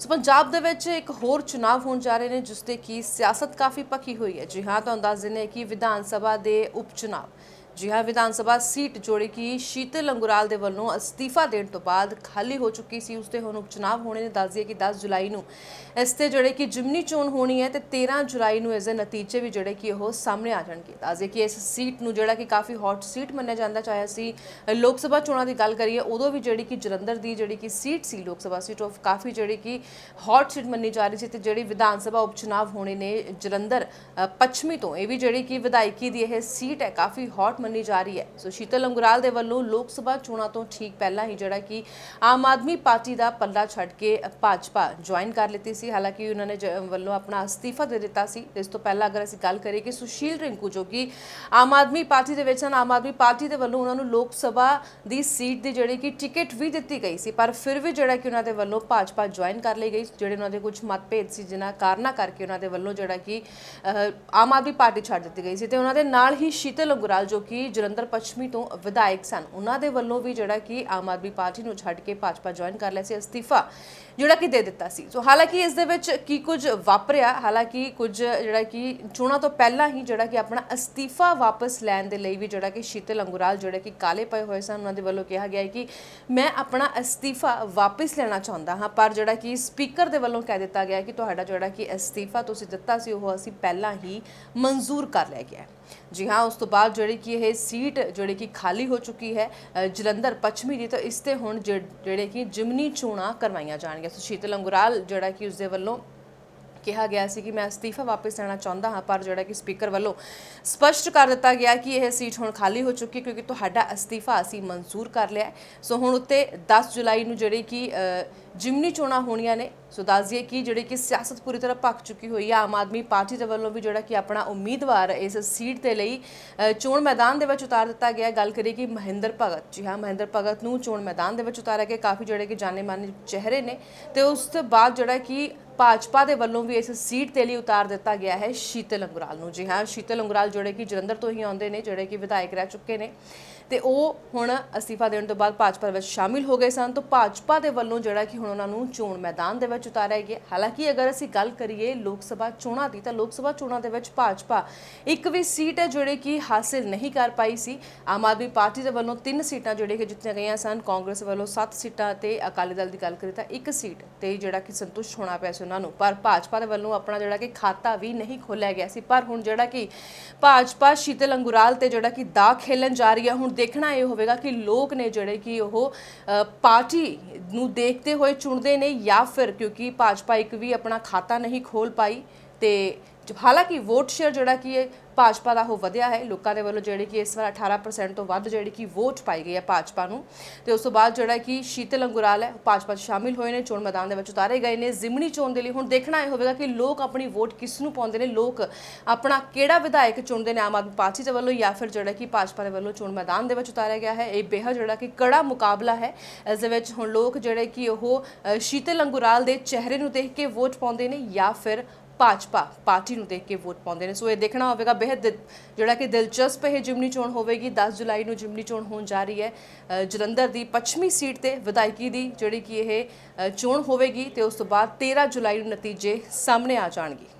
ਸੋ ਪੰਜਾਬ ਦੇ ਵਿੱਚ ਇੱਕ ਹੋਰ ਚੁਣਾਵ ਹੋਣ ਜਾ ਰਹੇ ਨੇ, ਜਿਸ ਤੇ ਕੀ ਸਿਆਸਤ ਕਾਫੀ ਪੱਕੀ ਹੋਈ ਹੈ। ਜੀ ਹਾਂ, ਤੁਹਾਨੂੰ ਦੱਸ ਦਿੰਦੇ ਹਾਂ ਕਿ ਵਿਧਾਨ ਸਭਾ ਦੇ ਉਪ ਚੁਣਾਵ। ਜੀ ਹਾਂ, ਵਿਧਾਨ ਸਭਾ ਸੀਟ ਜੋੜੀ ਕਿ ਸ਼ੀਤਲ ਅੰਗੁਰਾਲ ਦੇ ਵੱਲੋਂ ਅਸਤੀਫਾ ਦੇਣ ਤੋਂ ਬਾਅਦ ਖਾਲੀ ਹੋ ਚੁੱਕੀ ਸੀ। ਉਸ ਤੇ ਹੁਣ ਉਪਚੁਨਾਵ ਹੋਣੇ ਨੇ। ਦੱਸ ਦਈਏ ਕਿ 10 ਜੁਲਾਈ ਨੂੰ ਇਸ ਤੇ ਜਿਹੜੇ ਕਿ ਜਿਮਨੀ ਚੋਣ ਹੋਣੀ ਹੈ ਤੇ 13 ਜੁਲਾਈ ਨੂੰ ਇਸ ਦੇ ਨਤੀਜੇ ਵੀ ਜਿਹੜੇ ਕਿ ਉਹ ਸਾਹਮਣੇ ਆ ਜਾਣਗੇ। ਦੱਸ ਦਈਏ ਕਿ ਇਸ ਸੀਟ ਨੂੰ ਜਿਹੜਾ ਕਿ ਕਾਫੀ ਹੌਟ ਸੀਟ ਮੰਨਿਆ ਜਾਂਦਾ ਚਾਹੇ ਅਸੀਂ ਲੋਕ ਸਭਾ ਚੋਣਾਂ ਦੀ ਗੱਲ ਕਰੀਏ, ਉਦੋਂ ਵੀ ਜਿਹੜੀ ਕਿ ਜਲੰਧਰ ਦੀ ਜਿਹੜੀ ਕਿ ਸੀਟ ਸੀ, ਲੋਕ ਸਭਾ ਸੀਟ, ਉਹ ਕਾਫੀ ਜਿਹੜੀ ਕਿ ਹੌਟ ਸੀਟ ਮੰਨੀ ਜਾ ਰਹੀ ਸੀ ਤੇ ਜਿਹੜੀ ਵਿਧਾਨ ਸਭਾ ਉਪਚੁਨਾਵ ਹੋਣੇ ਨੇ ਜਲੰਧਰ ਪੱਛਮੀ ਤੋਂ। ਇਹ ਵੀ ਜਿਹੜੀ ਕਿ ਵਿਧਾਇਕੀ ਦੀ ਇਹ ਸੀਟ ਹੈ, ਕਾਫੀ ਹੌਟ ਮੰਨੀ ਜਾ ਰਹੀ ਹੈ। ਸੋ ਸ਼ੀਤਲ ਅੰਗੁਰਾਲ ਦੇ ਵੱਲੋਂ ਲੋਕ ਸਭਾ ਚੋਣਾਂ ਤੋਂ ਠੀਕ ਪਹਿਲਾਂ ਹੀ ਜਿਹੜਾ ਕਿ ਆਮ ਆਦਮੀ ਪਾਰਟੀ ਦਾ ਪੱਲਾ ਛੱਡ ਕੇ ਭਾਜਪਾ ਜੁਆਇਨ ਕਰ ਲਿੱਤੀ ਸੀ। ਹਾਲਾਂਕਿ ਉਹਨਾਂ ਨੇ ਜ- ਵੱਲੋਂ ਆਪਣਾ ਅਸਤੀਫਾ ਦੇ ਦਿੱਤਾ ਸੀ। ਇਸ ਤੋਂ ਪਹਿਲਾਂ ਅਗਰ ਅਸੀਂ ਗੱਲ ਕਰੀਏ ਕਿ ਸੁਸ਼ੀਲ ਰਿੰਕੂ ਜੋ ਕਿ ਆਮ ਆਦਮੀ ਪਾਰਟੀ ਦੇ ਵਿੱਚ ਹਨ, ਆਮ ਆਦਮੀ ਪਾਰਟੀ ਦੇ ਵੱਲੋਂ ਉਹਨਾਂ ਨੂੰ ਲੋਕ ਸਭਾ ਦੀ ਸੀਟ ਦੀ ਜਿਹੜੀ ਕਿ ਟਿਕਟ ਵੀ ਦਿੱਤੀ ਗਈ ਸੀ, ਪਰ ਫਿਰ ਵੀ ਜਿਹੜਾ ਕਿ ਉਹਨਾਂ ਦੇ ਵੱਲੋਂ ਭਾਜਪਾ ਜੁਆਇਨ ਕਰ ਲਈ ਗਈ। ਜਿਹੜੇ ਉਹਨਾਂ ਦੇ ਕੁਝ ਮਤਭੇਦ ਸੀ, ਜਿਨ੍ਹਾਂ ਕਾਰਨਾਂ ਕਰਕੇ ਉਹਨਾਂ ਦੇ ਵੱਲੋਂ ਜਿਹੜਾ ਕਿ ਆਮ ਆਦਮੀ ਪਾਰਟੀ ਛੱਡ ਦਿੱਤੀ ਗਈ ਸੀ। ਤੇ ਉਹਨਾਂ ਦੇ ਨਾਲ ਹੀ ਸ਼ੀਤਲ ਅੰਗੁਰਾਲ ਜੋ ਕਿ ਜਲੰਧਰ ਪੱਛਮੀ ਤੋਂ ਵਿਧਾਇਕ ਸਨ। ਉਹਨਾਂ ਦੇ ਵੱਲੋਂ ਵੀ ਜਿਹੜਾ ਕਿ ਆਮ ਆਦਮੀ ਪਾਰਟੀ ਨੂੰ ਛੱਡ ਕੇ ਭਾਜਪਾ ਜੁਆਇਨ ਕਰ ਲਿਆ ਸੀ ਅਸਤੀਫਾ, ਜਿਹੜਾ ਕਿ ਦੇ ਦਿੱਤਾ ਸੀ। ਸੋ ਹਾਲਾਂਕਿ ਇਸ ਦੇ ਵਿੱਚ ਕੀ ਕੁਝ ਵਾਪਰਿਆ, ਹਾਲਾਂਕਿ ਕੁਝ ਜਿਹੜਾ ਕਿ ਚੋਣਾਂ ਤੋਂ ਪਹਿਲਾਂ ਹੀ ਜਿਹੜਾ ਕਿ ਆਪਣਾ ਅਸਤੀਫਾ ਵਾਪਸ ਲੈਣ ਦੇ ਲਈ ਵੀ ਜਿਹੜਾ ਕਿ ਸ਼ੀਤਲ ਅੰਗੁਰਾਲ ਜਿਹੜੇ ਕਿ ਕਾਲੇ ਪਏ ਹੋਏ ਸਨ, ਉਹਨਾਂ ਦੇ ਵੱਲੋਂ ਕਿਹਾ ਗਿਆ ਹੈ ਕਿ ਮੈਂ ਆਪਣਾ ਅਸਤੀਫਾ ਵਾਪਸ ਲੈਣਾ ਚਾਹੁੰਦਾ ਹਾਂ, ਪਰ ਜਿਹੜਾ ਕਿ ਸਪੀਕਰ ਦੇ ਵੱਲੋਂ ਕਹਿ ਦਿੱਤਾ ਗਿਆ ਕਿ ਤੁਹਾਡਾ ਜਿਹੜਾ ਕਿ ਅਸਤੀਫਾ ਤੁਸੀਂ ਦਿੱਤਾ ਸੀ, ਉਹ ਅਸੀਂ ਪਹਿਲਾਂ ਹੀ ਮਨਜ਼ੂਰ ਕਰ ਲਿਆ ਗਿਆ ਜੀ ਹਾਂ, ਉਸ ਤੋਂ ਬਾਅਦ ਜਿਹੜੀ ਕਿ ਇਹ ਸੀਟ ਜਿਹੜੀ ਕਿ ਖਾਲੀ ਹੋ ਚੁੱਕੀ ਹੈ ਜਲੰਧਰ ਪੱਛਮੀ ਦੀ, ਤਾਂ ਇਸ ਤੇ ਹੁਣ ਜਿਹੜੇ ਕਿ ਜਿਮਨੀ ਚੋਣਾਂ ਕਰਵਾਈਆਂ ਜਾਣਗੀਆਂ। ਸੋ ਸ਼ੀਤਲ ਜਿਹੜਾ ਕਿ ਉਸ ਦੇ ਵੱਲੋਂ ਕਿਹਾ ਗਿਆ ਸੀ ਕਿ ਮੈਂ ਅਸਤੀਫਾ ਵਾਪਸ ਲੈਣਾ ਚਾਹੁੰਦਾ ਹਾਂ, ਪਰ ਜਿਹੜਾ ਕਿ ਸਪੀਕਰ ਵੱਲੋਂ ਸਪਸ਼ਟ ਕਰ ਦਿੱਤਾ ਗਿਆ ਕਿ ਇਹ ਸੀਟ ਹੁਣ ਖਾਲੀ ਹੋ ਚੁੱਕੀ ਕਿਉਂਕਿ ਤੁਹਾਡਾ ਅਸਤੀਫਾ ਅਸੀਂ ਮਨਜ਼ੂਰ ਕਰ ਲਿਆ ਸੋ ਹੁਣ ਉੱਤੇ 10 ਜੁਲਾਈ ਨੂੰ ਜਿਹੜੀ ਕਿ ਜਿਮਨੀ ਚੋਣਾਂ ਹੋਣੀਆਂ ਨੇ, ਸੋ ਦੱਸ ਦਈਏ ਕਿ ਜਿਹੜੀ ਕਿ ਸਿਆਸਤ ਪੂਰੀ ਤਰ੍ਹਾਂ ਪੱਕ ਚੁੱਕੀ ਹੋਈ ਹੈ। ਆਮ ਆਦਮੀ ਪਾਰਟੀ ਦੇ ਵੱਲੋਂ ਵੀ ਜਿਹੜਾ ਕਿ ਆਪਣਾ ਉਮੀਦਵਾਰ ਇਸ ਸੀਟ ਦੇ ਲਈ ਚੋਣ ਮੈਦਾਨ ਦੇ ਵਿੱਚ ਉਤਾਰ ਦਿੱਤਾ ਗਿਆ ਗੱਲ ਕਰੀਏ ਕਿ ਮਹਿੰਦਰ ਭਗਤ, ਜੀ ਹਾਂ, ਮਹਿੰਦਰ ਭਗਤ ਨੂੰ ਚੋਣ ਮੈਦਾਨ ਦੇ ਵਿੱਚ ਉਤਾਰਿਆ ਗਿਆ। ਕਾਫੀ ਜਿਹੜੇ ਕਿ ਜਾਣੇ ਮਾਨੇ ਚਿਹਰੇ ਨੇ। ਤੇ ਉਸ ਤੋਂ ਬਾਅਦ ਜਿਹੜਾ ਕਿ ਭਾਜਪਾ ਦੇ ਵੱਲੋਂ ਵੀ ਇਸ ਸੀਟ ਦੇ ਲਈ ਉਤਾਰ ਦਿੱਤਾ ਗਿਆ ਹੈ ਸ਼ੀਤਲ ਅੰਗਰਾਲ ਨੂੰ। ਜੀ ਹਾਂ, ਸ਼ੀਤਲ ਅੰਗਰਾਲ ਜਿਹੜੇ ਕਿ ਜਲੰਧਰ ਤੋਂ ਹੀ ਆਉਂਦੇ ਨੇ, ਜਿਹੜੇ ਕਿ ਵਿਧਾਇਕ ਰਹਿ ਚੁੱਕੇ ਨੇ। ਤੇ ਉਹ ਹੁਣ ਅਸਤੀਫਾ ਦੇਣ ਤੋਂ ਬਾਅਦ ਭਾਜਪਾ ਵਿੱਚ ਸ਼ਾਮਿਲ ਹੋ ਗਏ ਸਨ। ਤਾਂ ਭਾਜਪਾ ਦੇ ਵੱਲੋਂ ਜਿਹੜਾ ਕਿ ਹੁਣ ਉਹਨਾਂ ਨੂੰ ਚੋਣ ਮੈਦਾਨ ਦੇ ਵਿੱਚ ਉਤਾਰਿਆ ਗਿਆ। ਹਾਲਾਂਕਿ ਅਗਰ ਅਸੀਂ ਗੱਲ ਕਰੀਏ ਲੋਕ ਸਭਾ ਚੋਣਾਂ ਦੀ, ਤਾਂ ਲੋਕ ਸਭਾ ਚੋਣਾਂ ਦੇ ਵਿੱਚ ਭਾਜਪਾ ਇੱਕ ਵੀ ਸੀਟ ਹੈ ਜਿਹੜੇ ਕਿ ਹਾਸਿਲ ਨਹੀਂ ਕਰ ਪਾਈ ਸੀ। ਆਮ ਆਦਮੀ ਪਾਰਟੀ ਦੇ ਵੱਲੋਂ ਤਿੰਨ ਸੀਟਾਂ ਜਿਹੜੇ ਕਿ ਜਿੱਤੀਆਂ ਗਈਆਂ ਸਨ। ਕਾਂਗਰਸ ਵੱਲੋਂ 7 ਸੀਟਾਂ ਤੇ ਅਕਾਲੀ ਦਲ ਦੀ ਗੱਲ ਕਰੀਏ ਤਾਂ ਇੱਕ ਸੀਟ ਤੇ ਜਿਹੜਾ ਕਿ ਸੰਤੁਸ਼ਟ ਹੋਣਾ ਪਿਆ ਸੀ ਉਹਨਾਂ ਨੂੰ। ਪਰ ਭਾਜਪਾ ਦੇ ਵੱਲੋਂ ਆਪਣਾ ਜਿਹੜਾ ਕਿ ਖਾਤਾ ਵੀ ਨਹੀਂ ਖੋਲਿਆ ਗਿਆ ਸੀ। ਪਰ ਹੁਣ ਜਿਹੜਾ ਕਿ ਭਾਜਪਾ ਸ਼ੀਤਲ ਅੰਗੁਰਾਲ ਤੇ ਜਿਹੜਾ ਕਿ ਦਾ ਖੇਲਣ ਜਾ ਰਹੀ ਹੈ ਹੁਣ ਦੇਖਣਾ ਇਹ ਹੋਵੇਗਾ ਕਿ ਲੋਕ ਨੇ ਜਿਹੜੇ ਕਿ ਉਹ ਪਾਰਟੀ ਨੂੰ ਦੇਖਦੇ ਹੋਏ ਚੁਣਦੇ ਨੇ ਜਾਂ ਫਿਰ ਕਿਉਂਕਿ ਭਾਜਪਾ ਇੱਕ ਵੀ ਆਪਣਾ ਖਾਤਾ ਨਹੀਂ ਖੋਲ ਪਾਈ ਤੇ ਹਾਲਾਂਕਿ ਵੋਟ ਸ਼ੇਅਰ ਜਿਹੜਾ ਕਿ ਇਹ ਭਾਜਪਾ ਦਾ ਉਹ ਵਧਿਆ ਹੈ, ਲੋਕਾਂ ਦੇ ਵੱਲੋਂ ਜਿਹੜੀ ਕਿ ਇਸ ਵਾਰ 18% ਤੋਂ ਵੱਧ ਜਿਹੜੀ ਕਿ ਵੋਟ ਪਾਈ ਗਈ ਹੈ ਭਾਜਪਾ ਨੂੰ। ਤੇ ਉਸ ਤੋਂ ਬਾਅਦ ਜਿਹੜਾ ਕਿ ਸ਼ੀਤਲ ਅੰਗੁਰਾਲ ਹੈ ਭਾਜਪਾ 'ਚ ਸ਼ਾਮਿਲ ਹੋਏ ਨੇ, ਚੋਣ ਮੈਦਾਨ ਦੇ ਵਿੱਚ ਉਤਾਰੇ ਗਏ ਨੇ। ਜ਼ਿਮਨੀ ਚੋਣ ਦੇ ਲਈ ਹੁਣ ਦੇਖਣਾ ਇਹ ਹੋਵੇਗਾ ਕਿ ਲੋਕ ਆਪਣੀ ਵੋਟ ਕਿਸ ਨੂੰ ਪਾਉਂਦੇ ਨੇ। ਲੋਕ ਆਪਣਾ ਕਿਹੜਾ ਵਿਧਾਇਕ ਚੁਣਦੇ ਨੇ ਆਮ ਆਦਮੀ ਪਾਰਟੀ ਦੇ ਵੱਲੋਂ ਜਾਂ ਫਿਰ ਜਿਹੜਾ ਕਿ ਭਾਜਪਾ ਦੇ ਵੱਲੋਂ ਚੋਣ ਮੈਦਾਨ ਦੇ ਵਿੱਚ ਉਤਾਰਿਆ ਗਿਆ ਹੈ। ਇਹ ਬੇਹੱਦ ਜਿਹੜਾ ਕਿ ਕੜਾ ਮੁਕਾਬਲਾ ਹੈ। ਇਸ ਦੇ ਵਿੱਚ ਹੁਣ ਲੋਕ ਜਿਹੜੇ ਕਿ ਉਹ ਸ਼ੀਤਲ ਅੰਗੁਰਾਲ ਦੇ ਚਿਹਰੇ ਨੂੰ ਦੇਖ ਕੇ ਵੋਟ ਪਾਉਂਦੇ ਨੇ ਜਾਂ ਫਿਰ ਭਾਜਪਾ ਪਾਰਟੀ ਨੂੰ ਦੇਖ ਕੇ ਵੋਟ ਪਾਉਂਦੇ ਨੇ। ਸੋ ਇਹ ਦੇਖਣਾ ਹੋਵੇਗਾ, ਬੇਹੱਦ ਦਿਲ- ਜਿਹੜਾ ਕਿ ਦਿਲਚਸਪ ਇਹ ਜਿਮਨੀ ਚੋਣ ਹੋਵੇਗੀ। 10 ਜੁਲਾਈ ਨੂੰ ਜਿਮਨੀ ਚੋਣ ਹੋਣ ਜਾ ਰਹੀ ਹੈ। ਜਲੰਧਰ ਦੀ ਪੱਛਮੀ ਸੀਟ ਤੇ ਵਿਧਾਇਕੀ ਦੀ ਜਿਹੜੀ ਕਿ ਇਹ ਚੋਣ ਹੋਵੇਗੀ ਤੇ ਉਸ ਤੋਂ ਬਾਅਦ 13 ਜੁਲਾਈ ਨੂੰ ਨਤੀਜੇ ਸਾਹਮਣੇ ਆ ਜਾਣਗੇ।